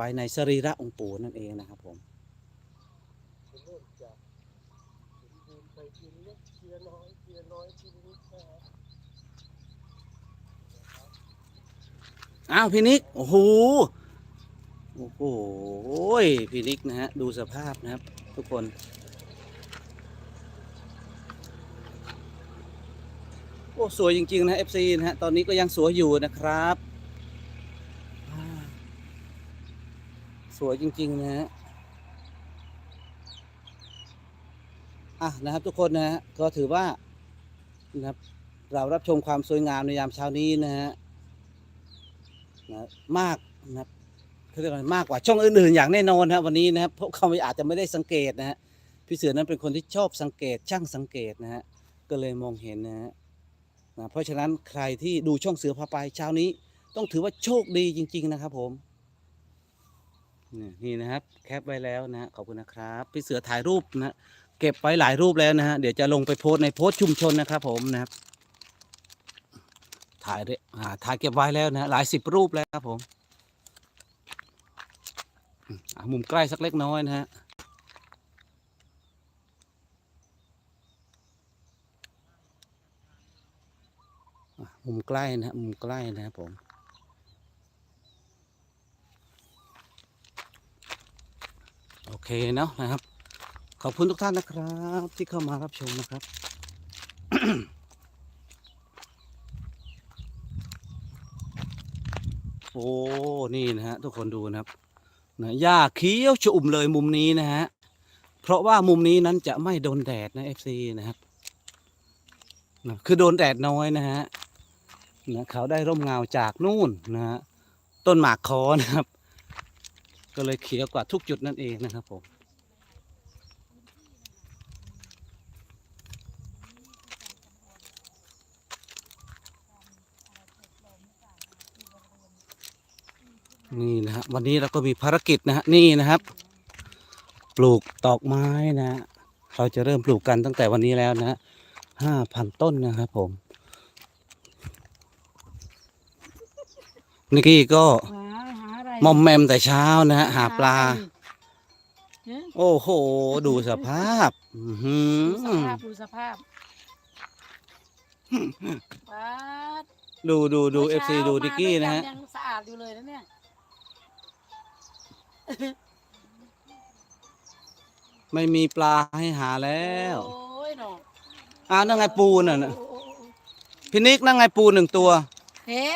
ไว้ในสรีระองค์ปู่นั่นเองนะครับผมเริ่มจากหินิกทีละน้อยทีละน้อยทีละนิดนะครับอ้าวพี่นิก โอ้โห โอ้โหพี่นิกนะฮะ ดูสภาพนะครับ ทุกคน โอ้ สวยจริง ๆ นะ FC นะฮะ ตอนนี้ก็ยังสวยอยู่นะครับอ่า สวยจริง ๆ นะฮะอะนะครับทุกคนนะฮะก็ถือว่านะครับเรารับชมความสวยงามในยามเช้านี้นะฮะนะมากนะครับเขาเรียกว่ามากกว่าช่องอื่นๆอย่างแน่นอนนะวันนี้นะครับเพราะเขาอาจจะไม่ได้สังเกตนะฮะพี่เสือนั้นเป็นคนที่ชอบสังเกตช่างสังเกตนะฮะก็เลยมองเห็นนะฮะนะเพราะฉะนั้นใครที่ดูช่องเสือพาไปเช้านี้ ต้องถือว่าโชคดีจริง ๆ นะครับผม นี่นะครับแคปไว้แล้วนะ ขอบคุณนะครับพี่เสือถ่ายรูปนะเก็บไว้หลายรูปแล้วนะฮะเดี๋ยวจะลงไปโพสในโพสชุมชนนะครับ ผมนะครับ ถ่ายเรียถ่ายเก็บไว้แล้วนะหลายสิบรูปแล้วครับผมมุมใกล้สักเล็กน้อยนะฮะมุมใกล้นะมุมใกล้นะครับผม โอเคเนาะนะครับ ขอบคุณทุกท่านนะครับ ที่เข้ามารับชมนะครับโอ้นี่นะฮะทุกคนดูนะครับนะหญ้าเขียวชุ่มเลยมุมนี้นะฮะเพราะว่ามุมนี้นั้นจะไม่โดนแดดนะ FC นะครับนะคือโดนแดดน้อยนะฮะนะเขาได้ร่มเงาจากนู่นนะฮะต้นหมากคอนะครับ ก็เลยเขียวกว่าทุกจุดนั่นเองนะครับผมนี่นะฮะวันนี้เราก็มีภารกิจนะฮะนี่นะครับ ปลูกตอกไม้นะฮะเราจะเริ่มปลูกกันตั้งแต่วันนี้แล้วนะฮะห้าพันต้นนะครับผมนิกกี้ก็หาหา มอมแมมแต่เช้านะฮะหาปลาเอ๊ะโอ้โห ดูสภาพอื้อหืดูสอภาพดูสภาพป๊าดดูดูดูเอมื่ฟช้าซีดูดิกกี้นะฮะมาด้วยกัยังสะอาดอยู่เลยนะเนี่ยไม่มีปลาให้หาแล้วโอ้ยหนออ้าวนั่นไงปูน่ะนะโอ้โอ้โอ้โอ้พี่นิกนั่นไงปูหนึ่งตัว เฮ้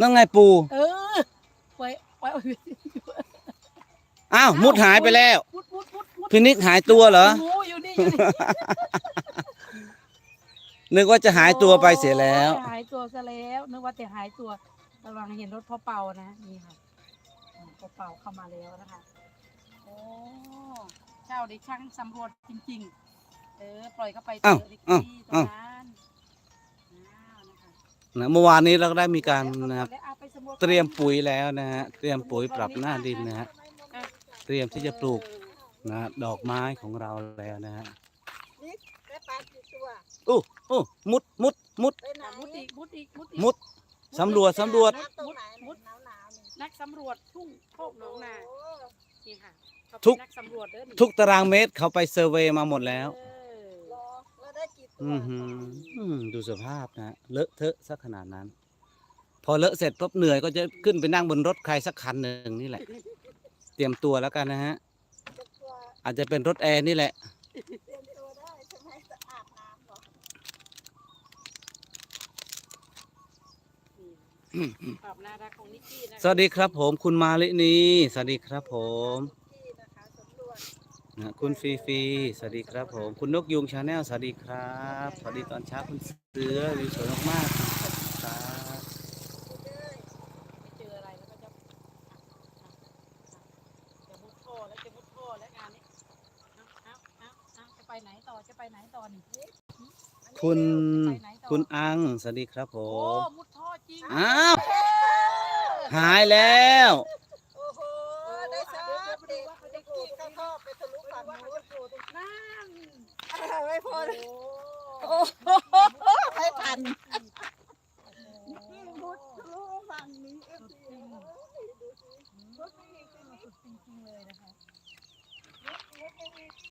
นั่นไงปู เออ ไว้ไว้ไว้อ้าวมุดหายไปแล้วมุดมุดมุดมุดพี่นิกหายตัวเหรอโอ้อยู่นี่อยู่นี่นึกว่าจะหายตัวไปเสียแล้ว โอ้ยหายตัวซะแล้วนึกว่าแต่หายตัวกำลังเห็นรถพ่อเป่านะนี่ค่ะพ่อเป่าเข้ามาแล้วนะคะโอ้เจ้าได้ช่างสำรวจจริงๆ เออปล่อยเข้าไปเถอ้าวอะดิอ้าว ที่ตรอ้าวงนั้นอ้าวนะคะนะเมื่อวานนี้เราก็ได้มีการนะครับ แล้ว เอาไปสำวจเตรียมปุ๋ยแล้วนะฮะเตรียมปุ๋ยปรับหน้าดินนะฮะเตรียมที่จะปลูกนะฮะดอกไม้ของเราแล้วนะฮะได้ปลากี่ตัวโอ้โอ้มุดมุดมุดไปไหนอะมุดอีกมุดอีกมุดอีกมุดสำรวจสำรวจ น้ำตรงไหนมุดหนาวหนาวๆนี่นักสำรวจทุ่งโคกหนองนาโอ้นี่ค่ะเขาทุเป็นกนักสำรวจเด้อนี่ทุกตารางเมตรเขาไปเซอร์เวย์มาหมดแล้ว เออรอแล้วได้กี่ตัวอือหืออืมดูสภาพนะฮะเลอะเทอะสักขนาดนั้น พอเลอะเสร็จปุ๊บเหนื่อยก็จะขึ้นไปนั่งบนรถใครสักคันหนึ่งนี่แหละ เตรียมตัวแล้วกันนะฮะจะตัวอาจจะเป็นรถแอร์นี่แหละ เตรียมตัวได้ใช่ไหมจะอาบน้ำเหรอนี่ความน่ารักของนิกกี้นะสวัสดีครับ ผมคุณมาลินีสวัสดีครับผมที่นะคะสำรวจนะคุณฟีฟีสวัสดีครับผม คุณนกยุงชาแนลสวัสดีครับ สวัสดีตอนเช้าคุณเสือวิวสวยมากๆครับ ไม่เจออะไรแล้วก็จะจะมุดท่อแล้วจะมุดท่อแล้วงานนี้เอาเอาเอาเอาจะไปไหนต่อ จะไปไหนต่อนี่คุณไปไหนต่อคุณอังสวัสดีครับผโอ้มมุดท่อจริงอ้าวหายแล้ว โอ้โหได้ชาร์จเด็กจะปลูกเข้าท่อไปทะลุฝั่งนู้นนั่นไม่พอโอ้โอ้โหไม่ทัน